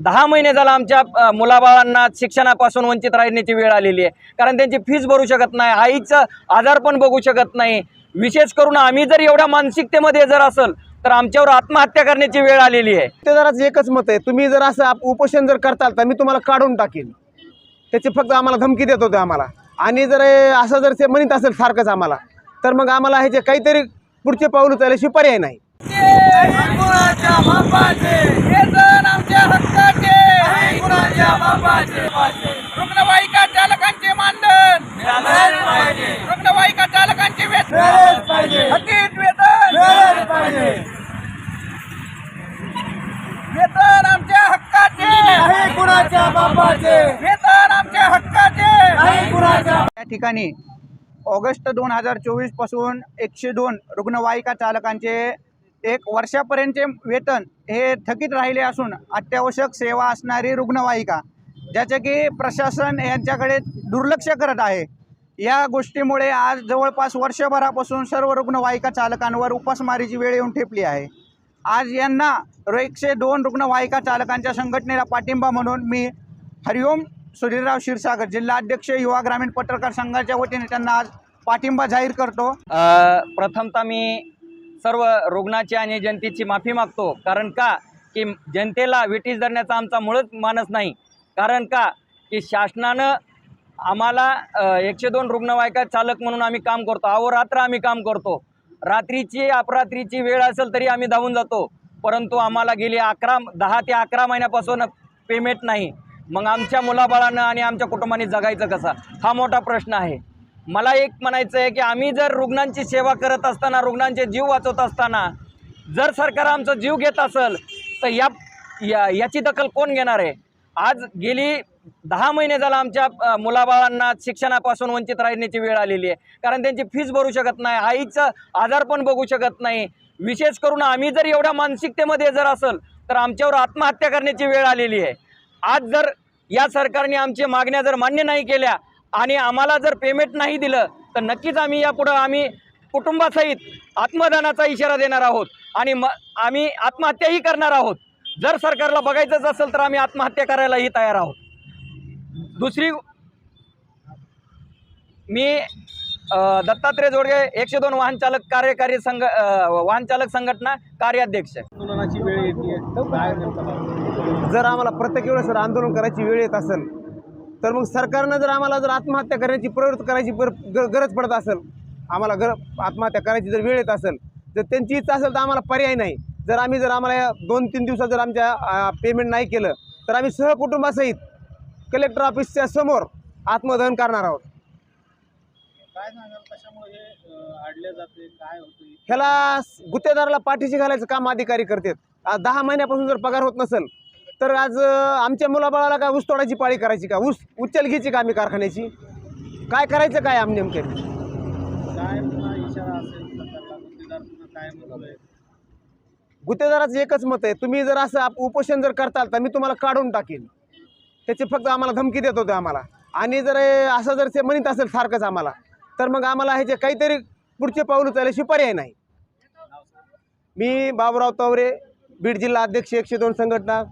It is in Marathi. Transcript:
दहा महिने झाला आमच्या मुलाबाळांना शिक्षणापासून वंचित राहण्याची वेळ आलेली आहे. कारण त्यांची फीस भरू शकत नाही आईचं आजार पण बघू शकत नाही. विशेष करून आम्ही जर एवढ्या मानसिकतेमध्ये जर असेल तर आमच्यावर आत्महत्या करण्याची वेळ आलेली आहे. ते जराच एकच मत आहे. तुम्ही जर असं आप- उपोषण जर करताल तर मी तुम्हाला काढून टाकेन. त्याची फक्त आम्हाला धमकी देत होते आम्हाला. आणि जर हे असं जर ते म्हणत असेल सारखंच आम्हाला तर मग आम्हाला ह्याचे काहीतरी पुढचे पाऊल उचलायला पर्याय नाही रुग्णवाहिका चालकांचे मानधन. रुग्णवाहिका चालकांचे वेतन. थकीत वेतन. वेतन आमच्या हक्काचे. वेतन आमच्या हक्काचे. या ठिकाणी ऑगस्ट दोन हजार चोवीसपासून एकशे दोन रुग्णवाहिका चालकांचे एक वर्षापर्यंतचे वेतन हे थकीत राहिले असून अत्यावश्यक सेवा असणारी रुग्णवाहिका. ज्याचे की प्रशासन यांच्याकडे दुर्लक्ष करत आहे. या गोष्टीमुळे आज जवळपास वर्षभरापासून सर्व रुग्णवाहिका चालकांवर उपासमारीची वेळ येऊन ठेपली आहे. आज यांना एकशे दोन रुग्णवाहिका चालकांच्या संघटनेला पाठिंबा म्हणून मी हरिओम सुधीरराव क्षीरसागर जिल्हा अध्यक्ष युवा ग्रामीण पत्रकार संघाच्या वतीने त्यांना आज पाठिंबा जाहीर करतो. प्रथमतः मी सर्व रुग्णाची आणि जनतेची माफी मागतो. कारण का? की जनतेला विटीस धरण्याचा आमचा मुळच मानस नाही. कारण का? की शासनानं आम्हाला एकशे दोन रुग्णवाहिका चालक म्हणून आम्ही काम करतो. अहोरात्र आम्ही काम करतो. रात्रीची अपरात्रीची वेळ असेल तरी आम्ही धावून जातो. परंतु आम्हाला गेली अकरा दहा ते अकरा महिन्यापासून पेमेंट नाही. मग आमच्या मुलाबाळानं आणि आमच्या कुटुंबाने जगायचं कसा? हा मोठा प्रश्न आहे. मला एक म्हणायचं आहे की आम्ही जर रुग्णांची सेवा करत असताना रुग्णांचे जीव वाचवत असताना जर सरकार आमचा जीव घेत असेल तर या या याची दखल कोण घेणार आहे? आज गेली दहा महिने झाला आमच्या मुलाबाळांना शिक्षणापासून वंचित राहण्याची वेळ आलेली आहे. कारण त्यांची फीज भरू शकत नाही आईचं आजार पण बघू शकत नाही. विशेष करून आम्ही जर एवढ्या मानसिकतेमध्ये जर असेल तर आमच्यावर आत्महत्या करण्याची वेळ आलेली आहे. आज जर या सरकारने आमच्या मागण्या जर मान्य नाही केल्या आणि आम्हाला जर पेमेंट नाही दिलं तर नक्कीच आम्ही यापुढं आम्ही कुटुंबासहित आत्मदानाचा इशारा देणार आहोत आणि म आम्ही आत्महत्याही करणार आहोत. जर सरकारला बघायचंच असेल तर आम्ही आत्महत्या करायलाही तयार आहोत. दुसरी मी दत्तात्रय जोडगे एकशे दोन वाहन चालक कार्यकारी संघ वाहन चालक संघटना कार्याध्यक्ष. जर आम्हाला प्रत्येक वेळेस जर आंदोलन करायची वेळ येत असेल तर मग सरकारनं जर आम्हाला जर आत्महत्या करण्याची प्रवृत्त करायची गरज पडत असेल आम्हाला गर आत्महत्या करायची जर वेळ येत असेल तर त्यांची इच्छा असेल तर आम्हाला पर्याय नाही. जर आम्ही जर आम्हाला दोन तीन दिवसात जर आमच्या पेमेंट नाही केलं तर आम्ही सहकुटुंबासहित कलेक्टर ऑफिसच्या समोर आत्मदहन करणार आहोत. ह्याला गुत्तेदाराला पाठीशी घालायचं काम अधिकारी करतात. आज दहा महिन्यापासून जर पगार होत नसेल तर आज आमच्या मुलाबाळाला काय ऊस तोडायची पाळी करायची का? ऊस उचल घ्यायची का आम्ही कारखान्याची? काय करायचं काय आम्ही नेमके? गुत्तेदाराचं एकच मत आहे तुम्ही जर असं आप- उपोषण जर करताल तर मी तुम्हाला काढून टाकेन. त्याची फक्त आम्हाला धमकी देत होते आम्हाला. आणि जर असं जर ते म्हणत असेल सारखंच आम्हाला तर मग आम्हाला ह्याचे काहीतरी पुढचे पाऊल उचलायला पर्याय नाही. मी बाबुराव तवरे बीड जिल्हा अध्यक्ष एकशे दोन संघटना